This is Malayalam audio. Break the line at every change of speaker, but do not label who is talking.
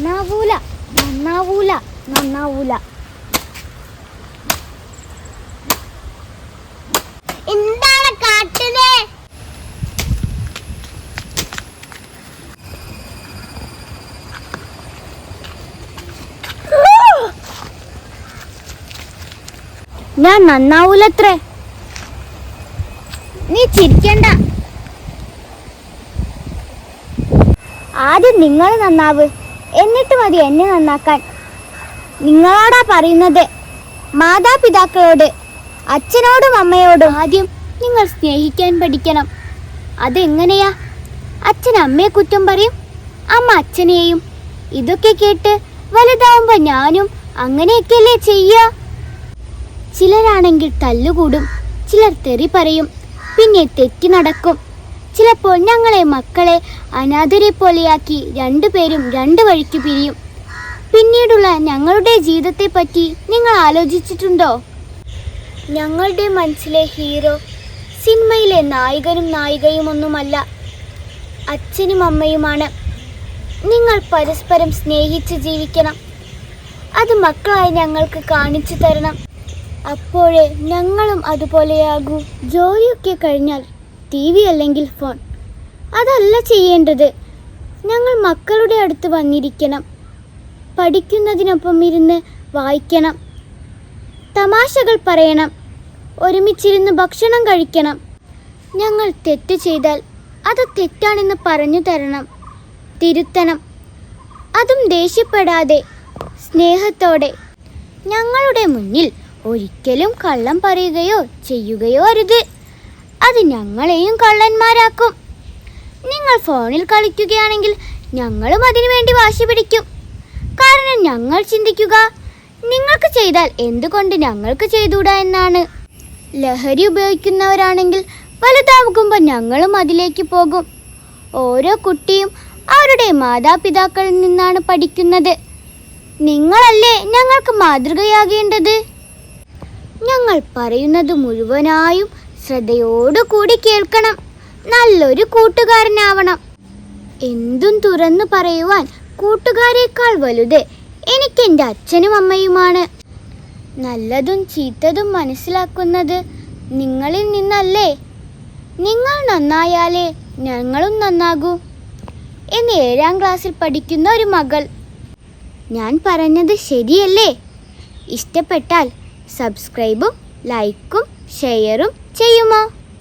നന്നാവൂല നന്നാവൂല നന്നാവൂല. എന്താണ് കാട്ടിലെ ഞാൻ നന്നാവൂലത്രേ. നീ ചിരിക്കണ്ട. ആദ്യം നിങ്ങൾ നന്നാവ്. എന്നിട്ട് മതി എന്നെ നന്നാക്കാൻ. നിങ്ങളോടാ പറയുന്നത്? മാതാപിതാക്കളോട് അച്ഛനോടും അമ്മയോടും ആദ്യം നിങ്ങൾ സ്നേഹിക്കാൻ പഠിക്കണം. അതെങ്ങനെയാ? അച്ഛൻ അമ്മയെ കുറ്റം പറയും അമ്മ അച്ഛനെയും ഇതൊക്കെ കേട്ട് വലുതാവുമ്പോ ഞാനും അങ്ങനെയൊക്കെയല്ലേ ചെയ്യുക ചിലരാണെങ്കിൽ തല്ലുകൂടും ചിലർ തെറി പറയും പിന്നെ തെറ്റി നടക്കും. ചിലപ്പോൾ ഞങ്ങളെ മക്കളെ അനാഥരെ പോലെയാക്കി രണ്ടുപേരും രണ്ട് വഴിക്ക് പിരിയും. പിന്നീടുള്ള ഞങ്ങളുടെ ജീവിതത്തെപ്പറ്റി നിങ്ങൾ ആലോചിച്ചിട്ടുണ്ടോ? ഞങ്ങളുടെ മനസ്സിലെ ഹീറോ സിനിമയിലെ നായകനും നായികയുമൊന്നുമല്ല അച്ഛനും അമ്മയുമാണ്. നിങ്ങൾ പരസ്പരം സ്നേഹിച്ച് ജീവിക്കണം. അത് മക്കളായി ഞങ്ങൾക്ക് കാണിച്ചു തരണം. അപ്പോഴേ ഞങ്ങളും അതുപോലെയാകൂ. ജോലിയൊക്കെ കഴിഞ്ഞാൽ ടി വി അല്ലെങ്കിൽ ഫോൺ. അതല്ല ചെയ്യേണ്ടത്. ഞങ്ങൾ മക്കളുടെ അടുത്ത് വന്നിരിക്കണം. പഠിക്കുന്നതിനൊപ്പം ഇരുന്ന് വായിക്കണം. തമാശകൾ പറയണം. ഒരുമിച്ചിരുന്ന് ഭക്ഷണം കഴിക്കണം. ഞങ്ങൾ തെറ്റ് ചെയ്താൽ അത് തെറ്റാണെന്ന് പറഞ്ഞു തരണം. തിരുത്തണം. അതും ദേഷ്യപ്പെടാതെ സ്നേഹത്തോടെ. ഞങ്ങളുടെ മുന്നിൽ ഒരിക്കലും കള്ളം പറയുകയോ ചെയ്യുകയോ അരുത്. അത് ഞങ്ങളെയും കള്ളന്മാരാക്കും. നിങ്ങൾ ഫോണിൽ കളിക്കുകയാണെങ്കിൽ ഞങ്ങളും അതിനു വേണ്ടി വാശി പിടിക്കും. കാരണം ഞങ്ങൾ ചിന്തിക്കുക നിങ്ങൾക്ക് ചെയ്താൽ എന്തുകൊണ്ട് ഞങ്ങൾക്ക് ചെയ്തുകൂടാ എന്നാണ്. ലഹരി ഉപയോഗിക്കുന്നവരാണെങ്കിൽ വലുതാകുമ്പോൾ ഞങ്ങളും അതിലേക്ക് പോകും. ഓരോ കുട്ടിയും അവരുടെ മാതാപിതാക്കളിൽ നിന്നാണ് പഠിക്കുന്നത്. നിങ്ങളല്ലേ ഞങ്ങൾക്ക് മാതൃകയാകേണ്ടത്? ഞങ്ങൾ പറയുന്നത് മുഴുവനായും ശ്രദ്ധയോടുകൂടി കേൾക്കണം. നല്ലൊരു കൂട്ടുകാരനാവണം. എന്തും തുറന്നു പറയുവാൻ കൂട്ടുകാരേക്കാൾ വലുത് എനിക്ക് എന്റെ അച്ഛനും അമ്മയുമാണ്. നല്ലതും ചീത്തതും മനസ്സിലാക്കുന്നത് നിങ്ങളിൽ നിന്നല്ലേ? നിങ്ങൾ നന്നായാലേ ഞങ്ങളും നന്നാകൂ. എന്ന് ഏഴാം ക്ലാസ്സിൽ പഠിക്കുന്ന ഒരു മകൾ. ഞാൻ പറഞ്ഞത് ശരിയല്ലേ? ഇഷ്ടപ്പെട്ടാൽ സബ്സ്ക്രൈബും ലൈക്കും ഷെയറും ചെയ്യുമോ